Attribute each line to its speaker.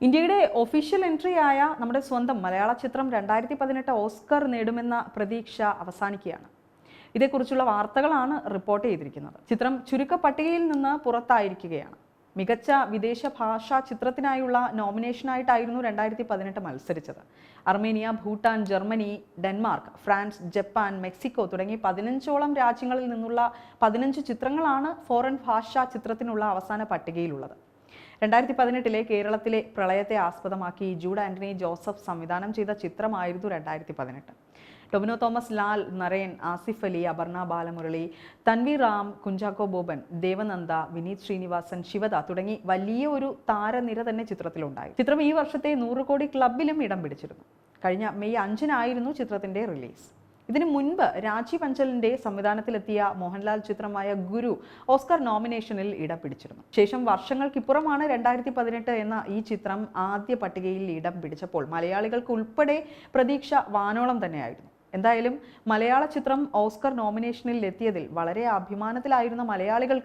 Speaker 1: ഇന്ത്യയുടെ official entry ആയ നമ്മുടെ സ്വന്തം മലയാള ചിത്രം രണ്ടായിരത്തി പതിനെട്ട് ഓസ്കർ നേടുമെന്ന പ്രതീക്ഷ അവസാനിക്കുകയാണ്. ഇതേക്കുറിച്ചുള്ള വാർത്തകളാണ് റിപ്പോർട്ട് ചെയ്തിരിക്കുന്നത്. ചിത്രം ചുരുക്ക പട്ടികയിൽ നിന്ന് പുറത്തായിരിക്കുകയാണ്. മികച്ച വിദേശ ഭാഷാ ചിത്രത്തിനായുള്ള നോമിനേഷനായിട്ടായിരുന്നു രണ്ടായിരത്തി പതിനെട്ട് മത്സരിച്ചത്. Armenia Bhutan Germany Denmark France Japan Mexico തുടങ്ങി പതിനഞ്ചോളം രാജ്യങ്ങളിൽ നിന്നുള്ള പതിനഞ്ച് ചിത്രങ്ങളാണ് ഫോറിൻ ഭാഷാ ചിത്രത്തിനുള്ള അവസാന പട്ടികയിലുള്ളത്. രണ്ടായിരത്തി പതിനെട്ടിലെ കേരളത്തിലെ പ്രളയത്തെ ആസ്പദമാക്കി ജൂഡ് ആന്റണി ജോസഫ് സംവിധാനം ചെയ്ത ചിത്രമായിരുന്നു രണ്ടായിരത്തി പതിനെട്ട് ടൊബിനോ തോമസ് ലാൽ നരേൻ ആസിഫ് അലി അപർണ ബാലമുരളി തൻവീർ റാം കുഞ്ചാക്കോ ബോബൻ ദേവനന്ദ വിനീത് ശ്രീനിവാസൻ ശിവദ തുടങ്ങി വലിയ ഒരു താരനിര തന്നെ ചിത്രത്തിലുണ്ടായി. ചിത്രം ഈ വർഷത്തെ നൂറ് കോടി ക്ലബിലും ഇടം പിടിച്ചിരുന്നു. കഴിഞ്ഞ മെയ് അഞ്ചിനായിരുന്നു ചിത്രത്തിന്റെ റിലീസ്. ഇതിനു മുൻപ് രാജീവ് അഞ്ചലിന്റെ സംവിധാനത്തിലെത്തിയ മോഹൻലാൽ ചിത്രമായ ഗുരു ഓസ്കർ നോമിനേഷനിൽ ഇടം പിടിച്ചിരുന്നു ശേഷം വർഷങ്ങൾക്കിപ്പുറമാണ് രണ്ടായിരത്തി പതിനെട്ട് എന്ന ഈ ചിത്രം ആദ്യ പട്ടികയിൽ ഇടം പിടിച്ചപ്പോൾ മലയാളികൾക്ക് ഉൾപ്പെടെ പ്രതീക്ഷ വാനോളം തന്നെയായിരുന്നു. എന്തായാലും മലയാള ചിത്രം ഓസ്കർ നോമിനേഷനിൽ എത്തിയതിൽ വളരെ അഭിമാനത്തിലായിരുന്ന മലയാളികൾ